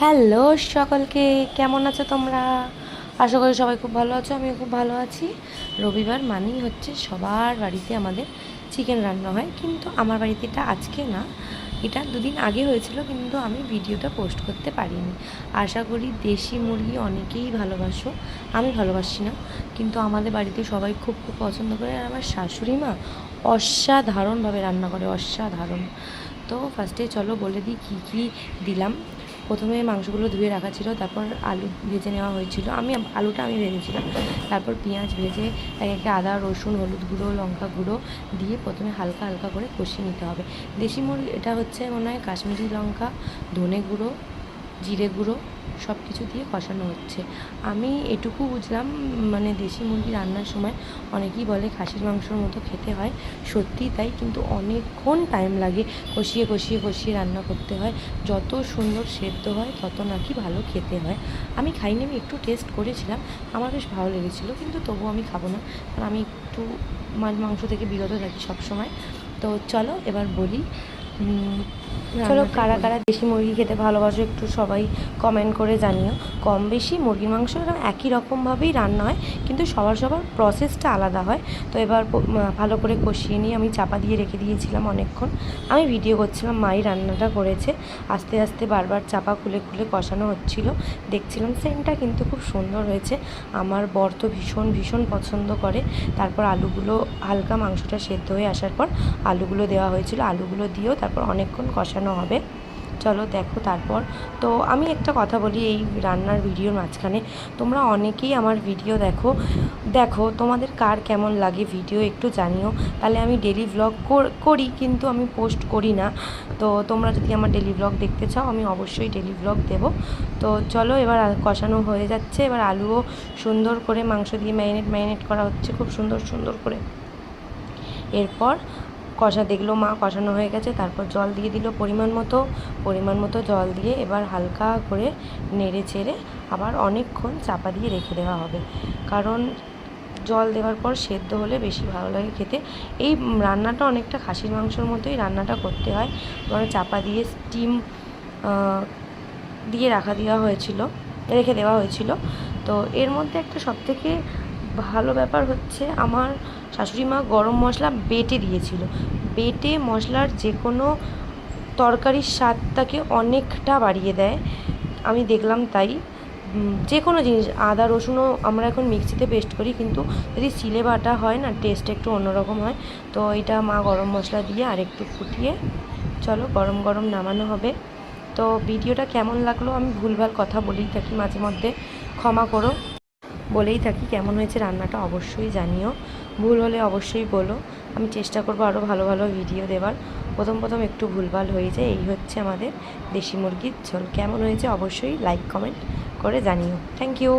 Hello সকলকে, কেমন আছো তোমরা? আশা করি সবাই খুব ভালো আছো, আমিও খুব ভালো আছি। রবিবার মানেই হচ্ছে সবার বাড়িতে আমাদের চিকেন রান্না হয়, কিন্তু আমার বাড়িতে এটা আজকে না, এটা দুদিন আগে হয়েছিল, কিন্তু আমি ভিডিওটা পোস্ট করতে পারিনি। আশা করি দেশি মুরগি অনেকেই ভালোবাসো, আমি ভালোবাসি না, কিন্তু আমাদের বাড়িতে সবাই খুব খুব পছন্দ করে, আর আমার শাশুড়ি মা অসাধারণভাবে রান্না করে, অসাধারণ। তো ফার্স্টে চলো বলে দিই কী কী দিলাম। প্রথমে মাংসগুলো ধুয়ে রাখা ছিল, তারপর আলু ভেজে নেওয়া হয়েছিল। আমি, আলুটা আমি ভেজেছিলাম। তারপর পেঁয়াজ ভেজে এক একে আদা, রসুন, হলুদ গুঁড়ো, লঙ্কা গুঁড়ো দিয়ে প্রথমে হালকা হালকা করে কষিয়ে নিতে হবে। দেশি মুরগি, এটা হচ্ছে মনে হয় কাশ্মীরি লঙ্কা, ধনে গুঁড়ো জিরে গুঁড়ো সব কিছু দিয়ে কষানো হচ্ছে। আমি এটুকু বুঝলাম মানে দেশি মুরগি রান্নার সময় অনেকেই বলে খাসির মাংসর মতো খেতে হয়। সত্যিই তাই, কিন্তু অনেকক্ষণ টাইম লাগে কষিয়ে কষিয়ে কষিয়ে রান্না করতে হয়। যত সুন্দর সেদ্ধ হয়, তত নাকি ভালো খেতে হয়। আমি খাইনি, আমি একটু টেস্ট করেছিলাম, আমার বেশ ভালো লেগেছিলো, কিন্তু তবুও আমি খাব না। কারণ আমি একটু মাছ, মাংস থেকে বিরত থাকি সবসময়। তো চলো এবার বলি চলো কারা কারা দেশি মুরগি খেতে ভালোবাসো একটু সবাই কমেন্ট করে জানিও। কম বেশি মুরগির মাংস এরকম একই রকমভাবেই রান্না হয় কিন্তু সবার সবার প্রসেসটা আলাদা হয়। তো এবার ভালো করে কষিয়ে নিয়ে আমি চাপা দিয়ে রেখে দিয়েছিলাম অনেকক্ষণ। আমি ভিডিও করছিলাম মাই রান্নাটা করেছে। আস্তে আস্তে বারবার চাপা খুলে খুলে কষানো হচ্ছিল। দেখছিলাম সেন্টটা কিন্তু খুব সুন্দর হয়েছে। আমার বর তো ভীষণ ভীষণ পছন্দ করে। তারপর আলুগুলো হালকা মাংসটা সেদ্ধ হয়ে আসার পর আলুগুলো দেওয়া হয়েছিল। আলুগুলো দিয়েও তারপর অনেকক্ষণ কষানো হবে। চলো দেখো তারপর। তো আমি একটা কথা বলি এই রান্নার ভিডিওর মাঝখানে। তোমরা অনেকেই আমার ভিডিও দেখো। দেখো, তোমাদের কার কেমন লাগে ভিডিও একটু জানিও। তাহলে আমি ডেলি ভ্লগ করি কিন্তু আমি পোস্ট করি না। তো তোমরা যদি আমার ডেলি ব্লগ দেখতে চাও, আমি অবশ্যই ডেলি ব্লগ দেব। তো চলো এবার কষানো হয়ে যাচ্ছে। এবার আলুও সুন্দর করে মাংস দিয়ে ম্যারিনেট ম্যারিনেট করা হচ্ছে। খুব সুন্দর সুন্দর করে। এরপর কষা দেখল মা, কষানো হয়ে গেছে। তারপর জল দিয়ে দিল পরিমাণ মতো পরিমাণ মতো জল দিয়ে এবার হালকা করে নেড়ে চেড়ে আবার অনেকক্ষণ চাপা দিয়ে রেখে দেওয়া হবে। কারণ জল দেওয়ার পর সেদ্ধ হলে বেশি ভালো লাগে খেতে। এই রান্নাটা অনেকটা খাসির মাংসর মতোই রান্নাটা করতে হয়। মানে চাপা দিয়ে স্টিম দিয়ে রাখা দেওয়া হয়েছিল, রেখে দেওয়া হয়েছিল। তো এর মধ্যে একটা সবথেকে ভালো ব্যাপার হচ্ছে আমার শাশুড়ি মা গরম মশলা বেটে দিয়েছিল। বেটে মশলার যে কোনো তরকারির স্বাদটাকে অনেকটা বাড়িয়ে দেয়। আমি দেখলাম তাই। যে কোনো জিনিস, আদা, রসুনও আমরা এখন মিক্সিতে পেস্ট করি, কিন্তু যদি সিলে বাটা হয় না, টেস্ট একটু অন্যরকম হয়, তো এটা মা গরম মশলা দিয়ে আর একটু ফুটিয়ে, চলো গরম গরম নামানো হবে। তো ভিডিওটা কেমন লাগল আমি ভুলভাল কথা বলেই থাকি মাঝে মধ্যে। ক্ষমা করো। বলেই থাকি কেমন হয়েছে রান্নাটা অবশ্যই জানিও। ভুল হলে অবশ্যই বলো। আমি চেষ্টা করব আরও ভালো ভালো ভিডিও দেওয়ার। প্রথম প্রথম একটু ভুলভাল হয়ে যায়। এই হচ্ছে আমাদের দেশি মুরগির ঝোল। কেমন হয়েছে অবশ্যই লাইক কমেন্ট করে জানিও। Thank you